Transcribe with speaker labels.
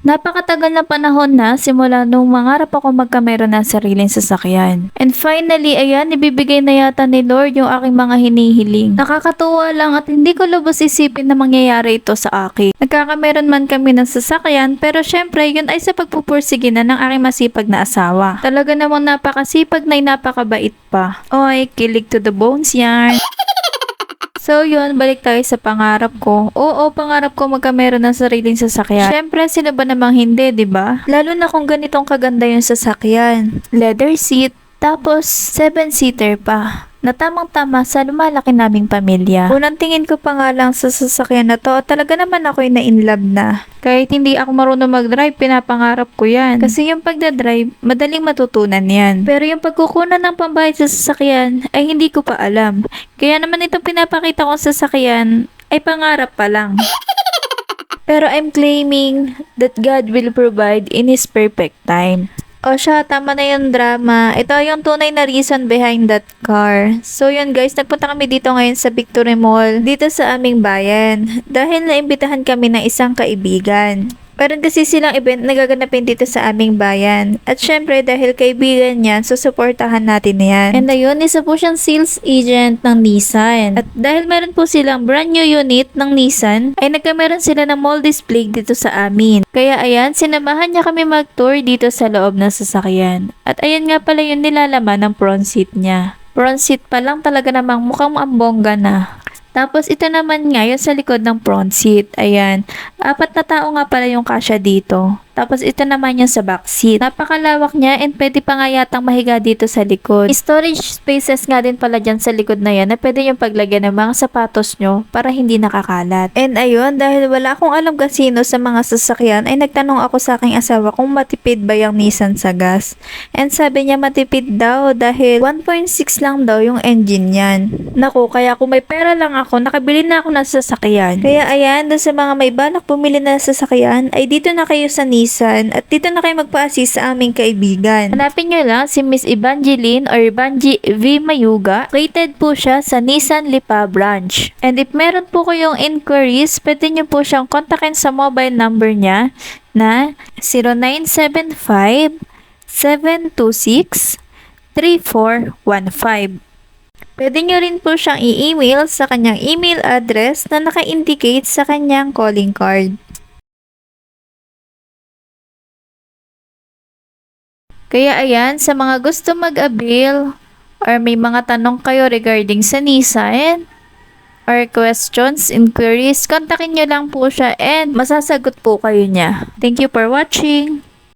Speaker 1: Napakatagal na panahon na simula nung mangarap ako magkameron ng sariling sasakyan. And finally, ayan, ibibigay na yata ni Lord yung aking mga hinihiling. Nakakatuwa lang at hindi ko lubos isipin na mangyayari ito sa akin. Nagkakameron man kami ng sasakyan pero syempre yun ay sa pagpupursige na ng aking masipag na asawa. Talaga namang napakasipag na napakabait pa. Oy, kilig to the bones yan. So yun, balik tayo sa pangarap ko. Oo, pangarap ko magkameron ng sariling sasakyan. Siyempre, sino ba namang hindi, di ba? Lalo na kung ganitong kaganda yung sasakyan. Leather seat, tapos 7-seater pa na tamang-tama sa lumalaki naming pamilya. Unang tingin ko pa nga lang sa sasakyan na to, talaga naman ako'y na-inlove na. Kahit hindi ako marunong mag-drive, pinapangarap ko yan. Kasi yung pagdadrive, madaling matutunan yan. Pero yung pagkukunan ng pambayad sa sasakyan, ay hindi ko pa alam. Kaya naman itong pinapakita kong sasakyan, ay pangarap pa lang. Pero I'm claiming that God will provide in His perfect time. O siya, tama na yung drama. Ito yung tunay na reason behind that car. So yun guys, nagpunta kami dito ngayon sa Victory Mall, dito sa aming bayan. Dahil naimbitahan kami ng isang kaibigan. Meron kasi silang event na gaganapin dito sa aming bayan. At syempre, dahil kaibigan niyan, susuportahan natin yan. And ayun, isa po siyang sales agent ng Nissan. At dahil meron po silang brand new unit ng Nissan, ay nagkameron sila ng mall display dito sa amin. Kaya ayan, sinamahan niya kami mag-tour dito sa loob ng sasakyan. At ayan nga pala yung nilalaman ng front seat niya. Front seat pa lang talaga namang mukhang ambongga na. Tapos ito naman nga yung sa likod ng front seat. Ayan. Apat na tao nga pala yung kasya dito. Tapos ito naman yung sa back. Napakalawak niya and pwede pa nga yatang mahiga dito sa likod. Storage spaces nga din pala dyan sa likod na yan na pwede yung paglagyan ng mga sapatos nyo para hindi nakakalat. And ayun, dahil wala akong alam kasino sa mga sasakyan, ay nagtanong ako sa aking asawa kung matipid ba yung Nissan sa gas. And sabi niya matipid daw dahil 1.6 lang daw yung engine yan. Naku, kaya kung may pera lang ako, nakabili na ako ng sasakyan. Kaya ayan, doon sa mga may balak bumili na sasakyan, ay dito na kayo sa Nissan at dito na kayo magpa-assist sa aming kaibigan. Hanapin nyo lang si Miss Evangeline or Evangie V. Mayuga. Located po siya sa Nissan Lipa branch. And if meron po kayong inquiries, pwede nyo po siyang kontakin sa mobile number niya na 0975 726 3415. Pwede nyo rin po siyang i-email sa kanyang email address na naka-indicate sa kanyang calling card. Kaya ayan, sa mga gusto mag-avail or may mga tanong kayo regarding sa Nissan or questions, inquiries, kontakin nyo lang po siya and masasagot po kayo niya. Thank you for watching!